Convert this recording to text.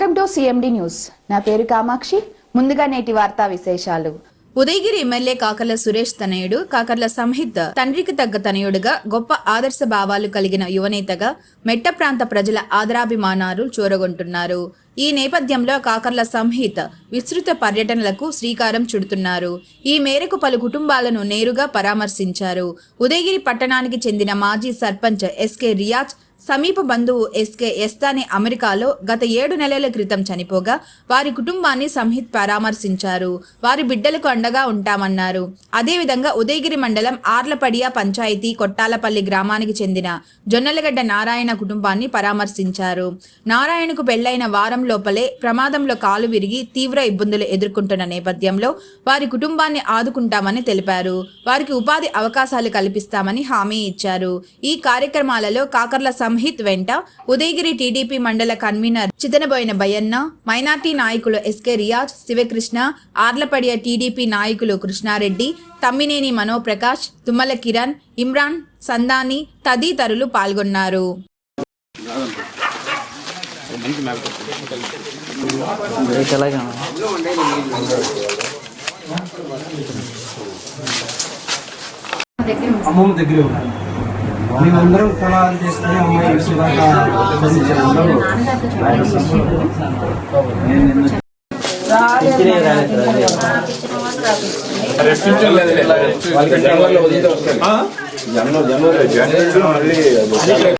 Welcome to CMD news. నా పేరు కామాక్షి. ముందుగా నేటి వార్తా విశేషాలు. ఉదయగిరి ఎమ్మెల్యే కాకర్ల సురేష్ తనయుడు కాకర్ల సంహిత్ తండ్రికి తగ్గ తనయుడుగా గొప్ప ఆదర్శ భావాలు కలిగిన యువనేతగా మెట్ట ప్రాంత ప్రజల ఆదరాభిమానాలు చూరగొంటున్నారు. ఈ నేపథ్యంలో కాకర్ల సంహిత్ విస్తృత పర్యటనలకు శ్రీకారం చుడుతున్నారు. ఈ మేరకు పలు కుటుంబాలను నేరుగా పరామర్శించారు. ఉదయగిరి పట్టణానికి చెందిన మాజీ సర్పంచ్ ఎస్కే రియాజ్ సమీప బంధువు ఎస్కే ఎస్తాని అమెరికాలో గత ఏడు నెలల క్రితం చనిపోగా వారి కుటుంబాన్ని సంహిత్ పరామర్శించారు. వారి బిడ్డలకు అండగా ఉంటామన్నారు. అదేవిధంగా ఉదయగిరి మండలం ఆర్లపడియ పంచాయతీ కొట్టాలపల్లి గ్రామానికి చెందిన జొన్నలగడ్డ నారాయణ కుటుంబాన్ని పరామర్శించారు. నారాయణకు పెళ్ళైన వారం లోపలే ప్రమాదంలో కాలు విరిగి తీవ్ర ఇబ్బందులు ఎదుర్కొంటున్న నేపథ్యంలో వారి కుటుంబాన్ని ఆదుకుంటామని తెలిపారు. వారికి ఉపాధి అవకాశాలు కల్పిస్తామని హామీ ఇచ్చారు. ఈ కార్యక్రమాలలో కాకర్ల సంహిత్ వెంట ఉదయగిరి టీడీపీ మండల కన్వీనర్ చితనబోయిన భయన్న మైనార్టీ నాయకులు ఎస్కే రియాజ్ శివకృష్ణ ఆర్లపడియ టీడీపీ నాయకులు కృష్ణారెడ్డి తమ్మినేని మనోప్రకాష్ తుమ్మల కిరణ్ ఇమ్రాన్ సందాని తదితరులు పాల్గొన్నారు. బ్రేక్ ఎలాగా అమ్మమ్మ దగ్గరే ఉంది మేమందరం పొలాలు చేసుకుని అమ్మాయి విశ్వదాకా చదివించాము జనవరి జనవరి జనవరిలో మళ్ళీ